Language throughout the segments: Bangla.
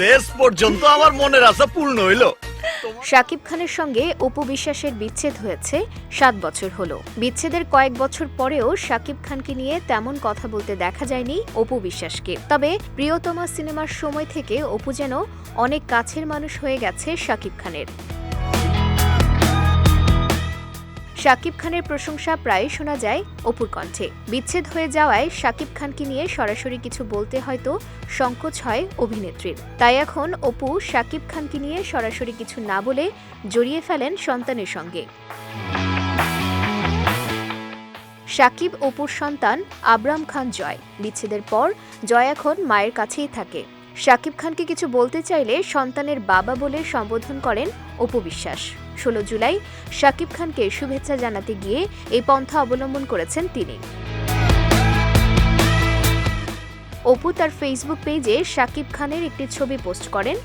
শেষ পর্যন্ত আমার মনের আশা পূর্ণ হইল। শাকিব খানের সঙ্গে অপু বিশ্বাসের বিচ্ছেদ হয়েছে সাত বছর হলো। বিচ্ছেদের কয়েক বছর পরেও শাকিব খানকে নিয়ে তেমন কথা বলতে দেখা যায়নি অপু বিশ্বাসকে। তবে প্রিয়তমা সিনেমার সময় থেকে অপু যেন অনেক কাছের মানুষ হয়ে গেছে শাকিব খানের। শাকিব খানের প্রশংসা প্রায় শোনা যায় অপুর কণ্ঠে। বিচ্ছেদ হয়ে যাওয়ায় শাকিব খানকে নিয়ে সরাসরি কিছু বলতে হয়তো সংকোচ হয় অভিনেত্রীর। তাই এখন অপু শাকিব খানকে নিয়ে সরাসরি কিছু না বলে জড়িয়ে ফেলেন সন্তানের সঙ্গে। শাকিব অপুর সন্তান আবরাম খান জয়। বিচ্ছেদের পর জয় এখন মায়ের কাছেই থাকে। শাকিব খানকে কিছু বলতে চাইলে সন্তানের বাবা বলে সম্বোধন করেন অপু বিশ্বাস। ষোলো জুলাই শাকিব খানকে শুভেচ্ছা জানাতে গিয়ে এই পন্থা অবলম্বন করেছেন তিনি। অপু তার ফেসবুক পেজে শাকিব খানের একটি ছবি পোস্ট করেন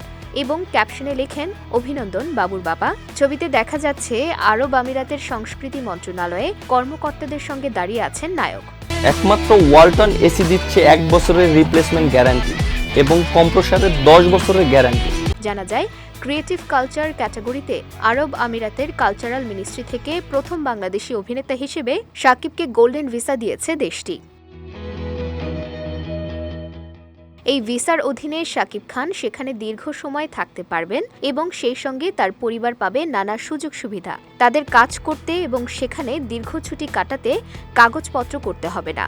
এবং ক্যাপশনে লেখেন, অভিনন্দন বাবুর বাবা। ছবিতে দেখা যাচ্ছে, আরব আমিরাতের সংস্কৃতি মন্ত্রণালয়ে কর্মকর্তাদের সঙ্গে দাঁড়িয়ে আছেন নায়ক। একমাত্র ওয়ালটন এসি দিচ্ছে এক বছরের রিপ্লেসমেন্ট গ্যারান্টি এবং কম্প্রসারের দশ বছরের গ্যারান্টি জানা যায়, ক্রিয়েটিভ কালচার ক্যাটাগরিতে আরব আমিরাতের কালচারাল মিনিস্ট্রি থেকে প্রথম বাংলাদেশি অভিনেতা হিসেবে সাকিবকে গোল্ডেন ভিসা দিয়েছে দেশটি। এই ভিসার অধীনে শাকিব খান সেখানে দীর্ঘ সময় থাকতে পারবেন এবং সেই সঙ্গে তার পরিবার পাবে নানা সুযোগ সুবিধা। তাদের কাজ করতে এবং সেখানে দীর্ঘ ছুটি কাটাতে কাগজপত্র করতে হবে না।